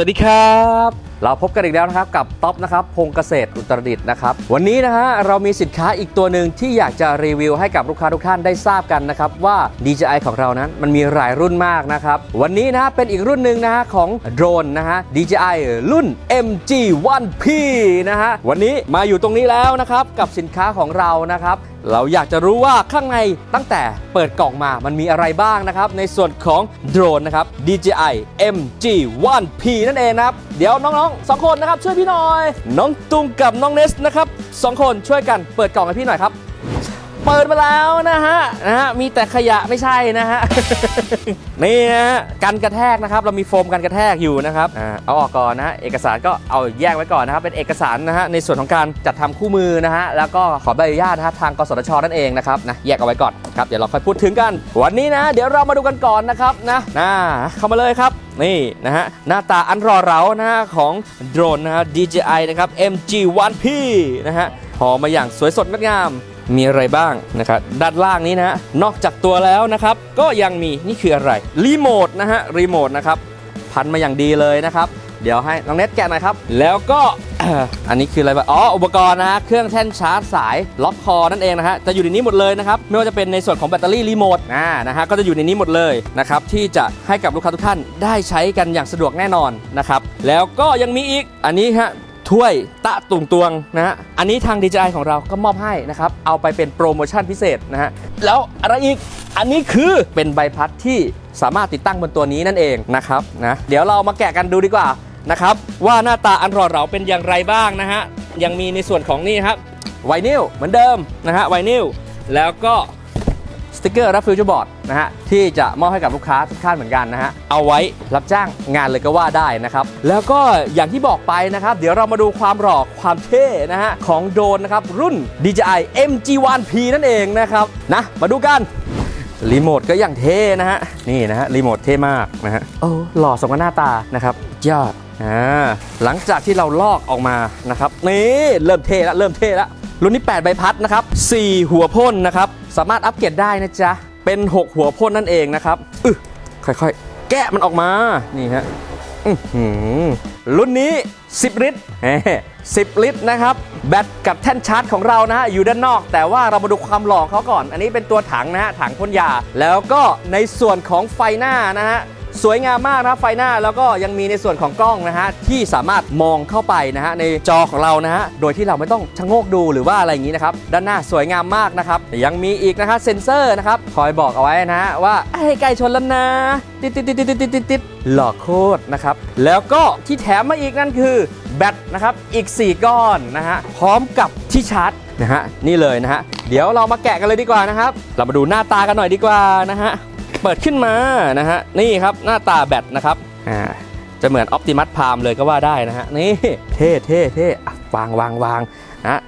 วัสดีครับ เราพบกันอีกแล้วนะครับกับท็อปนะครับพงเกษตรอุตรดิตนะครับ วันนี้นะฮะเรามีสินค้าอีกตัวหนึ่งที่อยากจะรีวิวให้กับลูกค้าทุกท่านได้ทราบกันนะครับ ว่า DJI ของเรานั้นมันมีหลายรุ่นมากนะครับ วันนี้นะฮะเป็นอีกรุ่นหนึ่งนะฮะของโดรนนะฮะ DJI รุ่น MG1P นะฮะวันนี้มาอยู่ตรงนี้แล้วนะครับกับสินค้าของเรานะครับ เราอยากจะรู้ว่าข้างในตั้งแต่เปิดกล่องมามันมีอะไรบ้างนะครับ ในส่วนของโดรนนะครับ DJI MG1P นั่นเองนะครับ เดี๋ยวน้องๆสองคนนะครับช่วยพี่หน่อย น้องตุงกับน้องเนสนะครับสองคนช่วยกันเปิดกล่องให้พี่หน่อยครับ เปิดมาแล้วนะฮะนะฮะมีแต่ขยะไม่ใช่นะฮะนี่นะฮะกันกระแทกนะครับเรามีโฟมกันกระแทกอยู่นะครับอ่าเอาออกก่อนนะฮะเอกสารก็เอาแยกไว้ก่อนนะครับเป็นเอกสารนะฮะในส่วนของการจัดทำคู่มือนะฮะแล้วก็ขอใบอนุญาตนะฮะทางกสทชนั่นเองนะครับนะแยกเอาไว้ก่อนครับเดี๋ยวเราค่อยพูดถึงกัน วันนี้นะเดี๋ยวเรามาดูกันก่อนนะครับนะนะเข้ามาเลยครับนี่นะฮะหน้าตาอันรอเรานะฮะของโดรนนะฮะ DJI นะครับ MG1P นะฮะหอมาอย่างสวยสดงดงาม มีอะไรบ้างนะครับด้านล่างนี้นะนอกจากตัวแล้วนะครับ ก็ยังมีนี่คืออะไรรีโมทนะฮะรีโมทนะครับพันมาอย่างดีเลยนะครับ เดี๋ยวให้น้องเน็ตแกะหน่อยครับ แล้วก็อันนี้คืออะไรบ้างอ๋ออุปกรณ์นะฮะเครื่องแท่นชาร์จสายล็อกคอนั่นเองนะฮะจะอยู่ในนี้หมดเลยนะครับไม่ว่าจะเป็นในส่วนของแบตเตอรี่รีโมทอ่านะฮะก็จะอยู่ในนี้หมดเลยนะครับที่จะให้กับลูกค้าทุกท่านได้ใช้กันอย่างสะดวกแน่นอนนะครับแล้วก็ยังมีอีกอันนี้ฮะ ถ้วยตะตุงตวงนะฮะอันนี้ทาง DJI ของเราก็มอบให้นะครับ เอาไปเป็นโปรโมชั่นพิเศษนะฮะแล้วอะไรอีกอันนี้คือเป็นใบพัดที่สามารถติดตั้งบนตัวนี้นั่นเองนะครับนะเดี๋ยวเรามาแกะกันดูดีกว่านะครับ ว่าหน้าตาอันหล่อเหลาเป็นอย่างไรบ้างนะฮะยังมีในส่วนของนี่ครับไวนิลเหมือนเดิมนะฮะไวนิลแล้วก็ สติกเกอร์รับฟิวเจอร์บอร์ดนะฮะที่จะมอบให้กับลูกค้าทุกท่านเหมือนกันนะฮะเอาไว้รับจ้างงานเลยก็ว่าได้นะครับแล้วก็อย่างที่บอกไปนะครับ เดี๋ยวเรามาดูความหล่อความเท่นะฮะของโดรนนะครับรุ่น DJI MG1P นั่นเองนะครับนะมาดูกันรีโมทก็อย่างเท่นะฮะนี่นะฮะรีโมทเท่มากนะฮะโอ้หล่อสมกับหน้าตานะครับยอดอ่าหลังจากที่เราลอกออกมานะครับนี่เริ่มเท่แล้วเริ่มเท่แล้ว รุ่นนี้ 8 ใบพัดนะครับ 4 หัวพ่นนะครับ สามารถอัปเกรดได้นะจ๊ะ เป็น 6 หัวพ่นนั่นเองนะครับอึค่อยๆ แกะมันออกมา นี่ฮะรุ่นนี้ 10 ลิตร10 ลิตรนะครับ แบตกับแท่นชาร์จของเรานะฮะอยู่ด้านนอก แต่ว่าเรามาดูความหล่อเขาก่อน อันนี้เป็นตัวถังนะฮะถังพ่นยา แล้วก็ในส่วนของไฟหน้านะฮะ สวยงามมากนะครับไฟหน้าแล้วก็ยังมีในส่วนของกล้องนะฮะที่สามารถมองเข้าไปนะฮะในจอของเรานะฮะโดยที่เราไม่ต้องชะโงกดูหรือว่าอะไรอย่างนี้นะครับด้านหน้าสวยงามมากนะครับยังมีอีกนะฮะเซ็นเซอร์นะครับคอยบอกเอาไว้นะฮะว่าให้ใกล้ชนแล้วนะติดติดติดติดติดติดติดหล่อโคตรนะครับแล้วก็ที่แถมมาอีกนั่นคือแบตนะครับอีก 4 ก้อนนะฮะพร้อมกับที่ชาร์จนะฮะนี่เลยนะฮะเดี๋ยวเรามาแกะกันเลยดีกว่านะครับ เรามาดูหน้าตากันหน่อยดีกว่านะฮะ เปิดขึ้นมานะฮะนี่ครับหน้าตาแบตนะครับอ่าจะเหมือนอ p ติมั s พามเลยก็ว่าได้นะฮะนี่เท่เท่เท่อะวางวางวางนะ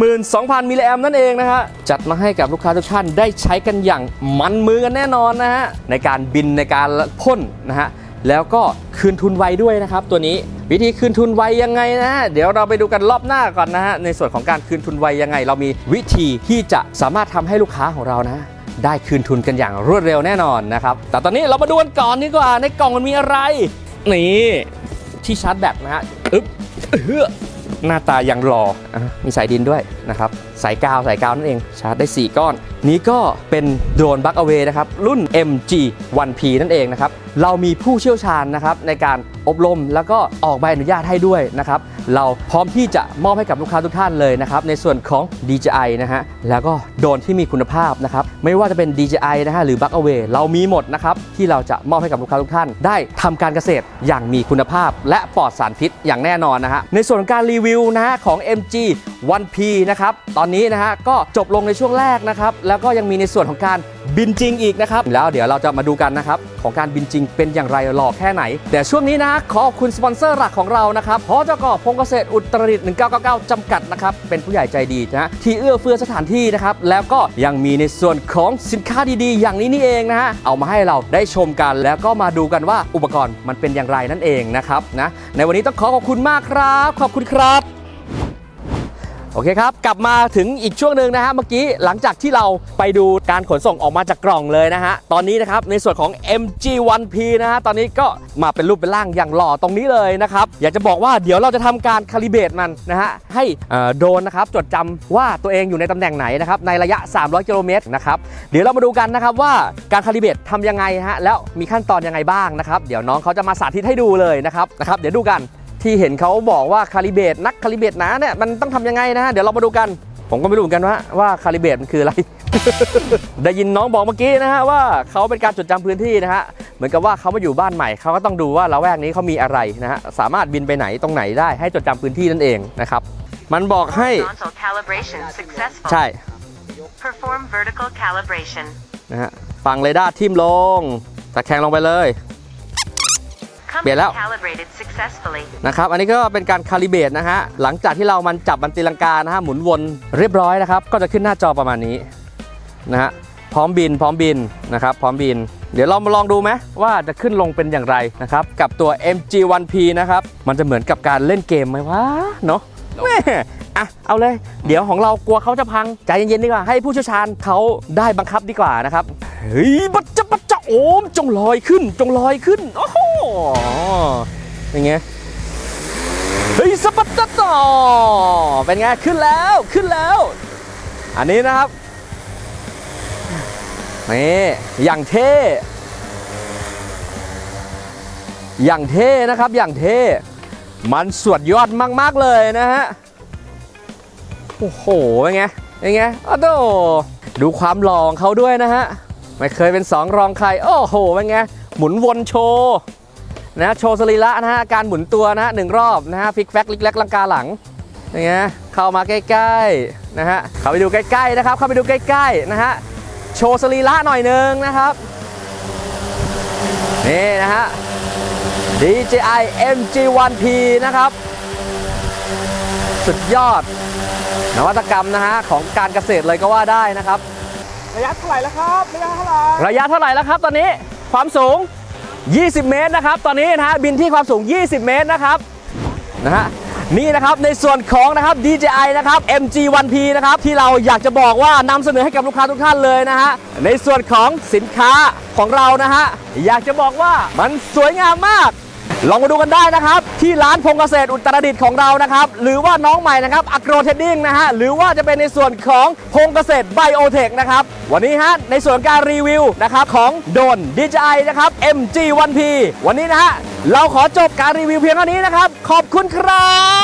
12,000 มิลลิแอมนั่นเองนะฮะ จัดมาให้กับลูกค้าทุกท่านได้ใช้กันอย่างมันมือกันแน่นอนนะฮะ ในการบินในการพ่นนะฮะ แล้วก็คืนทุนไวด้วยนะครับ ตัวนี้วิธีคืนทุนไวยังไงนะฮะเดี๋ยวเราไปดูกันรอบหน้าก่อนนะฮะในส่วนของการคืนทุนไวยังไง เรามีวิธีที่จะสามารถทำให้ลูกค้าของเรานะได้คืนทุนกันอย่างรวดเร็วแน่นอนนะครับ แต่ตอนนี้เรามาดูกันก่อนดีกว่า ในกล่องมันมีอะไร นี่ที่ชาร์จแบตนะฮะ อึ๊บเฮือหน้าตายังหลออะมีสายดินด้วยนะครับ สายกาวสายกาวนั่นเองชาร์จได้ 4 ก้อน นี้ก็เป็นโดรนบัคเอเวนะครับ รุ่น MG 1P นั่นเองนะครับ เรามีผู้เชี่ยวชาญนะครับในการอบรมแล้วก็ออกใบอนุญาตให้ด้วยนะครับ เราพร้อมที่จะมอบให้กับลูกค้าทุกท่านเลยนะครับ ในส่วนของ DJI นะฮะแล้วก็โดรนที่มีคุณภาพนะครับ ไม่ว่าจะเป็น DJI นะฮะหรือ b u c k Away เรามีหมดนะครับ ที่เราจะมอบให้กับลูกค้าทุกท่าน ได้ทำการเกษตรอย่างมีคุณภาพ และปลอดสารพิษอย่างแน่นอนนะฮะในส่วนของการรีวิวนะฮะของ MG 1P นะครับตอนนี้นะฮะก็จบลงในช่วงแรกนะครับแล้วก็ยังมีในส่วนของการบินจริงอีกนะครับแล้วเดี๋ยวเราจะมาดูกันนะครับของการบินจริงเป็นอย่างไรหล่อแค่ไหน แต่ช่วงนี้นะขอขอบคุณสปอนเซอร์หลักของเรานะครับพจกพงเกษตรอุตรดิตถ์1999 จำกัดนะครับเป็นผู้ใหญ่ใจดีนะที่เอื้อเฟื้อสถานที่นะครับแล้วก็ยังมีในส่วนของสินค้าดีๆ อย่างนี้นี่เองนะฮะเอามาให้เราได้ชมกัน แล้วก็มาดูกันว่าอุปกรณ์มันเป็นอย่างไรนั่นเองนะครับนะในวันนี้ต้องขอขอบคุณมากครับ ขอบคุณครับ โอเคครับ กลับมาถึงอีกช่วงหนึ่งนะฮะเมื่อกี้หลังจากที่เราไปดูการขนส่งออกมาจากกล่องเลยนะฮะ ตอนนี้นะครับในส่วนของ MG1P นะฮะ ตอนนี้ก็มาเป็นรูปเป็นร่างอย่างหล่อตรงนี้เลยนะครับ อยากจะบอกว่าเดี๋ยวเราจะทำการคาลิเบตมันนะฮะ ให้โดนนะครับจดจำว่าตัวเองอยู่ในตำแหน่งไหนนะครับ ในระยะ 300 กิโลเมตรนะครับ เดี๋ยวเรามาดูกันนะครับว่าการคาลิเบตทำยังไงฮะแล้วมีขั้นตอนยังไงบ้างนะครับ เดี๋ยวน้องเขาจะมาสาธิตให้ดูเลยนะครับนะครับเดี๋ยวดูกัน ที่เห็นเขาบอกว่าคาลิเบตนักคาลิเบตนะเนี่ยมันต้องทำยังไงนะฮะเดี๋ยวเรามาดูกัน ผมก็ไม่รู้เหมือนกันว่าว่าคาลิเบตมันคืออะไร ได้ยินน้องบอกเมื่อกี้นะฮะว่าเขาเป็นการจดจำพื้นที่นะฮะเหมือนกับว่าเขามาอยู่บ้านใหม่เขาก็ต้องดูว่าละแวกนี้เขามีอะไรนะฮะสามารถบินไปไหนตรงไหนได้ให้จดจำพื้นที่นั่นเองนะครับมันบอกให้ Horizontal calibration successful. ใช่ Perform vertical calibration. นะฮะฟังเรดาร์ทิ่มลงตะแคงลงไปเลย Compass Biển lắm. calibrated successfully. นะครับ อันนี้ก็เป็นการคาลิเบตนะฮะ หลังจากที่เรามันจับมันตีลังกานะฮะ หมุนวนเรียบร้อยนะครับ ก็จะขึ้นหน้าจอประมาณนี้นะฮะ พร้อมบิน พร้อมบินนะครับ พร้อมบิน เดี๋ยวเรามาลองดูไหมว่าจะขึ้นลงเป็นอย่างไรนะครับ กับตัว MG1P นะครับ มันจะเหมือนกับการเล่นเกมไหมวะเนาะแม่อะเอาเลย เดี๋ยวของเรากลัวเขาจะพัง ใจเย็นๆดีกว่า ให้ผู้เชี่ยวชาญเขาได้บังคับดีกว่านะครับ เฮ้ยบัจจะบัจจะ โอมจงลอยขึ้น จงลอยขึ้น โอ้โหเป็นไงเฮ้ยสปัตตะต่อเป็นไงขึ้นแล้วขึ้นแล้ว อันนี้นะครับนี่อย่างเท่อย่างเท่นะครับอย่างเท่มันสวดยอดมาก ๆ เลยนะฮะ โอ้โหเป็นไงเป็นไงอ้าวดดูความหล่อของเขาด้วยนะฮะ ไม่เคยเป็นสองรองใคร โอ้โหเป็นไง หมุนวนโชว์นะโชว์สรีระนะฮะ การหมุนตัวนะฮะหนึ่งรอบนะฮะพลิกแฟกลิกแลกลังกาหลังอย่างเงี้ยเข้ามาใกล้ๆนะฮะเข้าไปดูใกล้ๆนะครับ เข้าไปดูใกล้ๆนะฮะโชว์สรีระหน่อยหนึงนะครับนี่นะฮะ DJI MG1P นะครับ สุดยอดนวัตกรรมนะฮะของการเกษตรเลยก็ว่าได้นะครับ ระยะเท่าไหร่แล้วครับ ระยะเท่าไหร่ระยะเท่าไหร่แล้วครับ ตอนนี้ความสูง 20 เมตรนะครับ ตอนนี้นะฮะบินที่ความสูง 20 เมตรนะครับนะฮะนี่นะครับในส่วนของนะครับ DJI นะครับ MG1P นะครับที่เราอยากจะบอกว่านำเสนอให้กับลูกค้าทุกท่านเลยนะฮะในส่วนของสินค้าของเรานะฮะอยากจะบอกว่ามันสวยงามมาก ลองมาดูกันได้นะครับ ที่ร้านพงเกษตรอุตรดิตถ์ของเรานะครับ หรือว่าน้องใหม่นะครับอ g โรเทดดิ้งนะฮะหรือว่าจะเป็นในส่วนของพงเกษตรไบโอเทคนะครับ วันนี้ฮะในส่วนการรีวิวนะครับของโดน DJI นะครับ MG1P วันนี้นะฮะเราขอจบการรีวิวเพียงเท่านี้นะครับ ขอบคุณครับ